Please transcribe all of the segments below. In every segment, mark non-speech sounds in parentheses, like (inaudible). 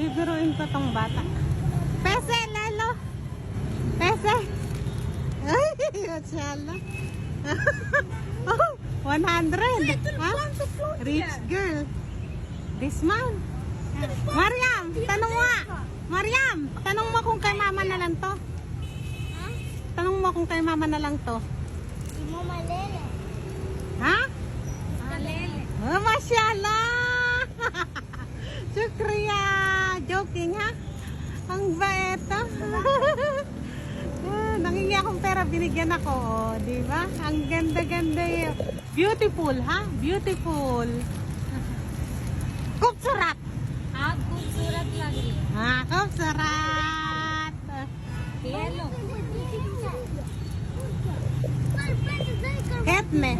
Bibiruin ko tong bata. Pese, lalo. Pese. (laughs) Ay, masyala. (laughs) oh, 100. Ha? Rich girl. This man. Mariam, tanong mo. Mariam, tanong mo kung kay mama na lang to. Tanong mo kung kay mama na lang to. Si Mama Lele. Ha? Lele. Oh, mashallah! Ang baeta. (laughs) ah, nangingi akong pera, binigyan ako. Oh, di ba? Ang ganda-ganda yun. Beautiful, ha? Beautiful. Kupsurat! Ha? Kupsurat lagi. Ha? Kupsurat! Hello. Ketne.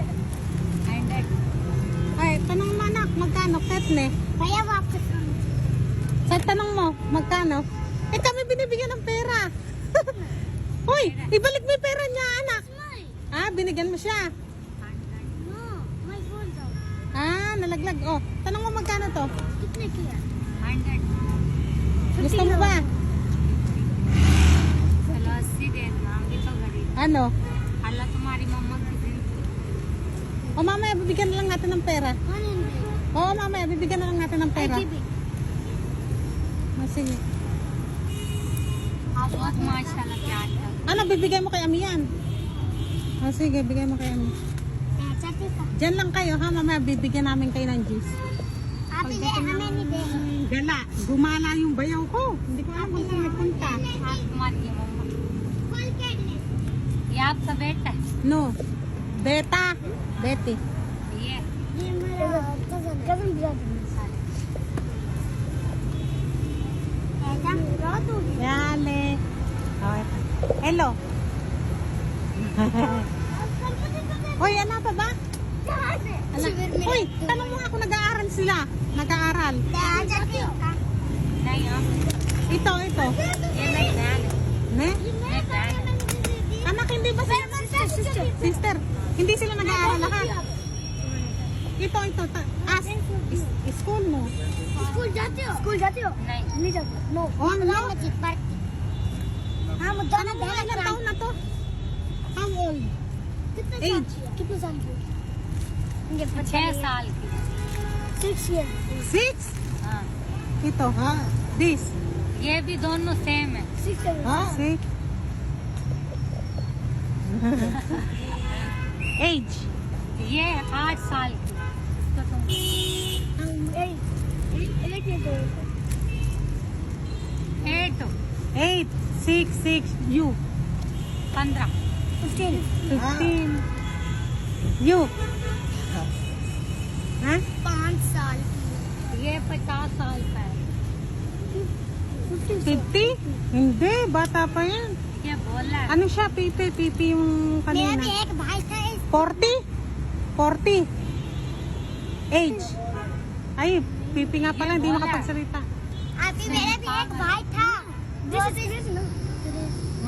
Ay, tanong mo anak, magkano ketne? Kaya wapos. Sa tanong mo, magkano? Eh kami binibigyan ng pera. (laughs) Hoy, ibalik mo yung pera niya, anak. Ah, binigyan mo siya. No, may gold Ah, nalaglag. Oh, tanong mo magkano to? Kitna kaya? 100. Gusto mo ba? Ano? Hala, tumari mama. O mamaya, bibigyan na lang natin ng pera. Ano 100. Oo, mamaya, bibigyan na lang natin ng pera. Ay, oh, sige. Apo at mga salapyata. Ano, ah, bibigay mo kay Ami yan? O oh, sige, bigay mo kay Ami. Ah, Diyan lang kayo ha, mamaya bibigyan namin kayo ng juice. Ate, di, kami ni Be. Gala, gumala yung bayaw ko. Hindi ko alam kung saan nagpunta. Mati pumipunta. Yap sa beta. No. Beta. Betty. Yeah. Eh, yeah. Hello. (laughs) Hoy, ano pa ba? Hoy, tanong mo ako nag-aaral sila. Nag-aaral. Ito, ito. Ne? Anak, hindi ba sila? Sister, hindi sila nag-aaral lahat. Ito, ito. School mo. School jatio. School jatio. Hindi. No. Oh, no? Party. हाँ मुद्दा ना दे लग रहा हूँ ना तो हाँ। ओल्ड कितने साल कितने साल की? छह साल की। सिक्स ईयर सिक्स हाँ। ये तो हाँ दिस ये भी दोनों सेम है। सिक्स हाँ। (laughs) सिक्स एज ये आठ साल की। इसको तुम eight eight eight eight six six U पंद्रह यू पाँच साल ये पचास साल का है। दे बात आप अनुषा पीते पीपी फोर्टी? फोर्टी? एज आई पीपी का पहले दिमाग का सरिता आपकी मेरा भी एक भाई था। जो